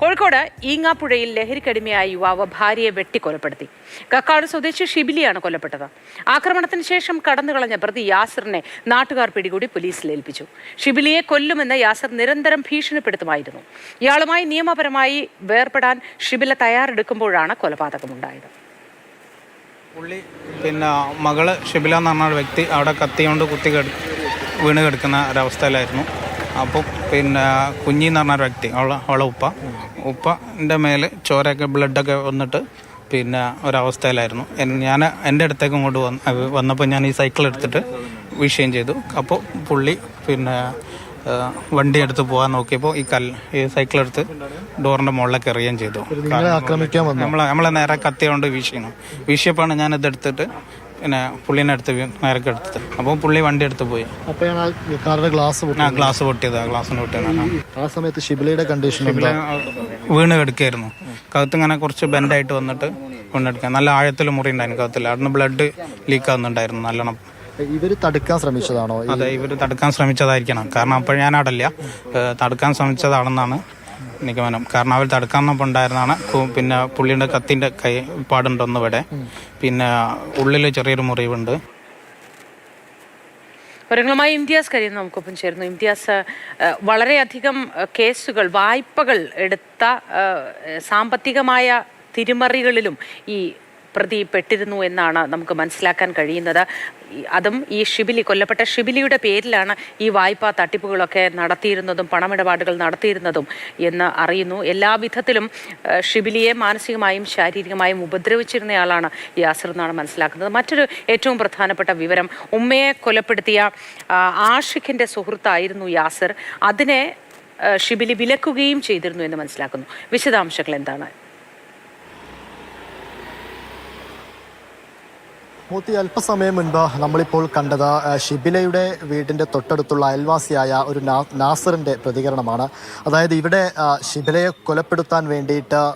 കോഴിക്കോട് ഈങ്ങാപ്പുഴയിൽ ലഹരിക്കടിമയായ യുവാവ് ഭാര്യയെ വെട്ടിക്കൊലപ്പെടുത്തി. കക്കാട് സ്വദേശി ഷിബിലിയാണ് കൊല്ലപ്പെട്ടത്. ആക്രമണത്തിന് ശേഷം കടന്നുകളഞ്ഞ പ്രതി യാസിറിനെ നാട്ടുകാർ പിടികൂടി പോലീസിൽ ഏൽപ്പിച്ചു. ഷിബിലിയെ കൊല്ലുമെന്ന് യാസർ നിരന്തരം ഭീഷണിപ്പെടുത്തുമായിരുന്നു. ഇയാളുമായി നിയമപരമായി വേർപെടാൻ ഷിബില തയ്യാറെടുക്കുമ്പോഴാണ് കൊലപാതകമുണ്ടായത്. പുള്ളി പിന്നെ മകൾ ഷിബില എന്ന് പറഞ്ഞ വ്യക്തി അവിടെ കത്തിയോണ്ട് കുത്തി വീണ് കിടക്കുന്ന ഒരവസ്ഥയിലായിരുന്നു. അപ്പോൾ പിന്നെ കുഞ്ഞി എന്ന് പറഞ്ഞ ഒരു വ്യക്തി അവളെ അവളെ ഉപ്പ. ഉപ്പന്റെ മേലെ ചോരയൊക്കെ ബ്ലഡൊക്കെ വന്നിട്ട് പിന്നെ ഒരവസ്ഥയിലായിരുന്നു. ഞാൻ എന്റെ അടുത്തേക്ക് ഇങ്ങോട്ട് വന്ന് വന്നപ്പോൾ ഞാൻ ഈ സൈക്കിൾ എടുത്തിട്ട് വിഷയം ചെയ്തു. അപ്പോൾ പുള്ളി പിന്നെ വണ്ടി എടുത്ത് പോകാൻ നോക്കിയപ്പോൾ ഈ കല്ല് ഈ സൈക്കിൾ എടുത്ത് ഡോറിന്റെ മുകളിലേക്ക് എറിയുകയും ചെയ്തു. നമ്മളെ നമ്മളെ നേരെ കത്തിയോണ്ട് വീശിയണം വീശിയപ്പോഴാണ് ഞാൻ എടുത്തിട്ട് പിന്നെ പുള്ളീനെ അടുത്ത് നേരൊക്കെ നേരെ എടുത്തത് അപ്പോൾ പുള്ളി വണ്ടി എടുത്ത് പോയി. അപ്പോഴാണ് കാറിന്റെ ഗ്ലാസ് ആ ഗ്ലാസ് പൊട്ടിയത് ആ ഗ്ലാസ്സിന് പൊട്ടിയതാണ്. ആ സമയത്ത് ഷിബിലയുടെ കണ്ടീഷൻ വീണ് കിടക്കായിരുന്നു കഴുത്ത് ഇങ്ങനെ കുറച്ച് ബെൻഡായിട്ട് വന്നിട്ട് കൊണ്ടെടുക്കാൻ നല്ല ആഴത്തിൽ മുറി ഉണ്ടായിരുന്നു കഴുത്തിൽ അവിടുന്ന് ബ്ലഡ് ലീക്ക് ആവുന്നുണ്ടായിരുന്നു നല്ലോണം. ഇവർ തടുക്കാൻ ശ്രമിച്ചതാണോ? അതെ ഇവർ തടുക്കാൻ ശ്രമിച്ചതായിരിക്കണം. കാരണം അപ്പോൾ ഞാൻ തടുക്കാൻ ശ്രമിച്ചതാണെന്നാണ് നിഗമനം. കാരണം അവർ തടുക്കാൻ നമ്മൾ ഉണ്ടായിരുന്നതാണ് പിന്നെ പുള്ളിയുടെ കത്തിന്റെ കൈ പാടുണ്ടൊന്നും ഇവിടെ. പിന്നെ ഉള്ളിൽ ചെറിയൊരു മുറിവുണ്ട്. വിവരങ്ങളുമായി ഇംതിയാസ് കരീം നമുക്കൊപ്പം ചേരുന്നു. ഇംതിയാസ് വളരെയധികം കേസുകൾ വായ്പകൾ എടുത്ത സാമ്പത്തികമായ തിരിമറികളിലും ഈ പ്രതി പെട്ടിരുന്നു എന്നാണ് നമുക്ക് മനസ്സിലാക്കാൻ കഴിയുന്നത്. അതും ഈ ഷിബിലി കൊല്ലപ്പെട്ട ഷിബിലിയുടെ പേരിലാണ് ഈ വായ്പാ തട്ടിപ്പുകളൊക്കെ നടത്തിയിരുന്നതും പണമിടപാടുകൾ നടത്തിയിരുന്നതും എന്ന് അറിയുന്നു. എല്ലാവിധത്തിലും ഷിബിലിയെ മാനസികമായും ശാരീരികമായും ഉപദ്രവിച്ചിരുന്നയാളാണ് യാസിർ എന്നാണ് മനസ്സിലാക്കുന്നത്. മറ്റൊരു ഏറ്റവും പ്രധാനപ്പെട്ട വിവരം ഉമ്മയെ കൊലപ്പെടുത്തിയ ആഷിഖിന്റെ സുഹൃത്തായിരുന്നു യാസിർ. അതിനെ ഷിബിലി വിലക്കുകയും ചെയ്തിരുന്നു എന്ന് മനസ്സിലാക്കുന്നു. വിശദാംശങ്ങൾ എന്താണ്? മൂത്തി അല്പസമയം മുൻപ് നമ്മളിപ്പോൾ കണ്ടത് ഷിബിലയുടെ വീടിന്റെ തൊട്ടടുത്തുള്ള അയൽവാസിയായ ഒരു നാ- നാസറിന്റെ പ്രതികരണമാണ്. അതായത് ഇവിടെ ഷിബിലയെ കൊലപ്പെടുത്താൻ വേണ്ടിയിട്ട്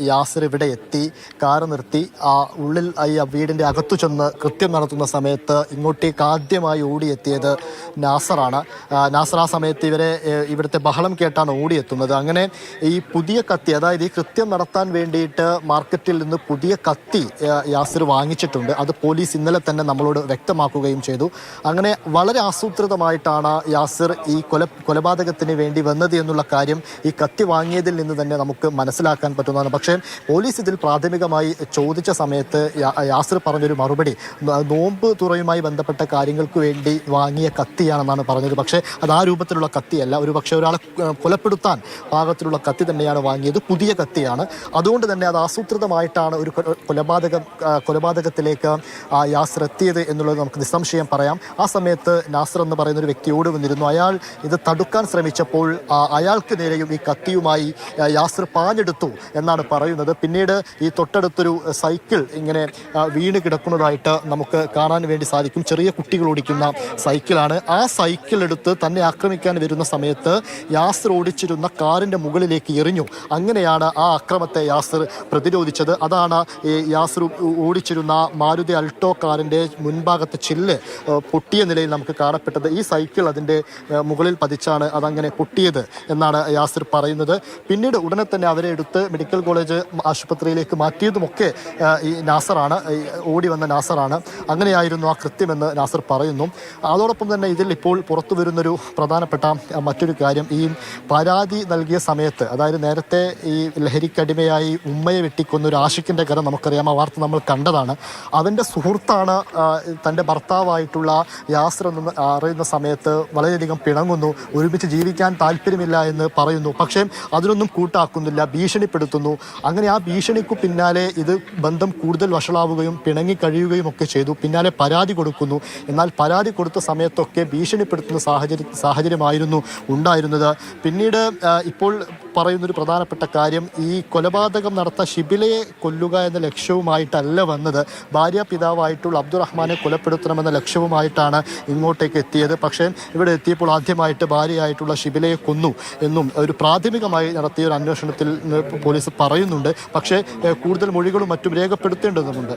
യാസിർ ഇവിടെ എത്തി കാറ് നിർത്തി ആ ഉള്ളിൽ ഈ വീടിന്റെ അകത്തു ചെന്ന് കൃത്യം നടത്തുന്ന സമയത്ത് ഇങ്ങോട്ടേക്ക് ആദ്യമായി ഓടിയെത്തിയത് നാസറാണ്. നാസർ ആ സമയത്ത് ഇവരെ ഇവിടുത്തെ ബഹളം കേട്ടാണ് ഓടിയെത്തുന്നത്. അങ്ങനെ ഈ പുതിയ കത്തി അതായത് ഈ കൃത്യം നടത്താൻ വേണ്ടിയിട്ട് മാർക്കറ്റിൽ നിന്ന് പുതിയ കത്തി യാസിർ വാങ്ങിച്ചിട്ടുണ്ട്. അത് പോലീസ് ഇന്നലെ തന്നെ നമ്മളോട് വ്യക്തമാക്കുകയും ചെയ്തു. അങ്ങനെ വളരെ ആസൂത്രിതമായിട്ടാണ് യാസിർ ഈ കൊല കൊലപാതകത്തിന് വേണ്ടി വന്നത് എന്നുള്ള കാര്യം ഈ കത്തി വാങ്ങിയതിൽ നിന്ന് തന്നെ നമുക്ക് മനസ്സിലാക്കാൻ പറ്റുന്നതാണ്. പക്ഷേ പോലീസ് ഇതിൽ പ്രാഥമികമായി ചോദിച്ച സമയത്ത് യാസിർ പറഞ്ഞൊരു മറുപടി നോമ്പ് തുറയുമായി ബന്ധപ്പെട്ട കാര്യങ്ങൾക്ക് വേണ്ടി വാങ്ങിയ കത്തിയാണെന്നാണ് പറഞ്ഞത്. പക്ഷേ അത് ആ രൂപത്തിലുള്ള കത്തിയല്ല. ഒരു പക്ഷേ ഒരാളെ കൊലപ്പെടുത്താൻ പാകത്തിലുള്ള കത്തി തന്നെയാണ് വാങ്ങിയത്. പുതിയ കത്തിയാണ്. അതുകൊണ്ട് തന്നെ അത് ആസൂത്രിതമായിട്ടാണ് ഒരു കൊലപാതക കൊലപാതകം കൊലപാതകത്തിലേക്ക് യാസിർ എത്തിയത് എന്നുള്ളത് നമുക്ക് നിസ്സംശയം പറയാം. ആ സമയത്ത് നാസർ എന്ന് പറയുന്ന ഒരു വ്യക്തി ഓടി വന്നിരുന്നു. അയാൾ ഇത് തടുക്കാൻ ശ്രമിച്ചപ്പോൾ ആ, അയാൾക്ക് നേരെയും ഈ കത്തിയുമായി യാസർ പാഞ്ഞെടുത്തു എന്നാണ് പറയുന്നത്. പിന്നീട് ഈ തൊട്ടടുത്തൊരു സൈക്കിൾ ഇങ്ങനെ വീണ് കിടക്കുന്നതായിട്ട് നമുക്ക് കാണാൻ വേണ്ടി സാധിക്കും. ചെറിയ കുട്ടികൾ ഓടിക്കുന്ന സൈക്കിളാണ്. ആ സൈക്കിൾ എടുത്ത് തന്നെ ആക്രമിക്കാൻ വരുന്ന സമയത്ത് യാസർ ഓടിച്ചിരുന്ന കാറിന്റെ മുകളിലേക്ക് എറിഞ്ഞു. അങ്ങനെയാണ് ആ അക്രമത്തെ യാസർ പ്രതിരോധിച്ചത്. അതാണ് ഈ യാസർ ഓടിച്ചിരുന്ന മാരുതി അൾട്ടോ കാറിന്റെ മുൻഭാഗത്തെ ചില്ല് പൊട്ടിയ നിലയിൽ നമുക്ക് കാണപ്പെട്ടത്. ഈ സൈക്കിൾ അതിന്റെ മുകളിൽ പതിച്ചാണ് അതങ്ങനെ പൊട്ടിയത് എന്നാണ് യാസിർ പറയുന്നത്. പിന്നീട് ഉടനെ തന്നെ അവരെ എടുത്ത് മെഡിക്കൽ കോളേജ് ആശുപത്രിയിലേക്ക് മാറ്റിയതുമൊക്കെ ഈ നാസറാണ് ഓടി വന്ന നാസറാണ്. അങ്ങനെയായിരുന്നു ആ കൃത്യമെന്ന് നാസർ പറയുന്നു. അതോടൊപ്പം തന്നെ ഇതിൽ ഇപ്പോൾ പുറത്തു വരുന്നൊരു പ്രധാനപ്പെട്ട മറ്റൊരു കാര്യം. ഈ പരാതി നൽകിയ സമയത്ത് അതായത് നേരത്തെ ഈ ലഹരിക്കടിമയായി ഉമ്മയെ വെട്ടിക്കൊന്ന ഒരു ആഷിക്കിന്റെ കഥ നമുക്കറിയാം. ആ വാർത്ത നമ്മൾ കണ്ടതാണ്. അവന്റെ സുഹൃത്താണ് തന്റെ ഭർത്താവായിട്ടുള്ള യാസർ എന്ന് അറിയുന്ന സമയത്ത് വളരെയധികം പിണങ്ങുന്നു ഒരുമിച്ച് ജീവിക്കാൻ താല്പര്യമില്ല എന്ന് പറയുന്നു. പക്ഷേ അതിനൊന്നും കൂട്ടാക്കുന്നില്ല ഭീഷണിപ്പെടുത്തുന്നു. അങ്ങനെ ആ ഭീഷണിക്ക് പിന്നാലെ ഇത് ബന്ധം കൂടുതൽ വഷളാവുകയും പിണങ്ങി കഴിയുകയും ഒക്കെ ചെയ്തു. പിന്നാലെ പരാതി കൊടുക്കുന്നു. എന്നാൽ പരാതി കൊടുത്ത സമയത്തൊക്കെ ഭീഷണിപ്പെടുത്തുന്ന സാഹചര്യ സാഹചര്യമായിരുന്നു ഉണ്ടായിരുന്നത്. പിന്നീട് ഇപ്പോൾ പറയുന്നൊരു പ്രധാനപ്പെട്ട കാര്യം ഈ കൊലപാതകം നടത്ത ഷിബിലയെ കൊല്ലുക എന്ന ലക്ഷ്യവുമായിട്ടല്ല വന്നത്. ഭാര്യ പിതാവായിട്ടുള്ള അബ്ദുറഹ്മാനെ കൊലപ്പെടുത്തണമെന്ന ലക്ഷ്യവുമായിട്ടാണ് ഇങ്ങോട്ടേക്ക് എത്തിയത്. പക്ഷേ ഇവിടെ എത്തിയപ്പോൾ ആദ്യമായിട്ട് ഭാര്യയായിട്ടുള്ള ഷിബിലയെ കൊന്നു എന്നും ഒരു പ്രാഥമികമായി നടത്തിയ ഒരു അന്വേഷണത്തിൽ പോലീസ് പറയുന്നുണ്ട്. പക്ഷേ കൂടുതൽ മൊഴികളും മറ്റും രേഖപ്പെടുത്തേണ്ടതുമുണ്ട്.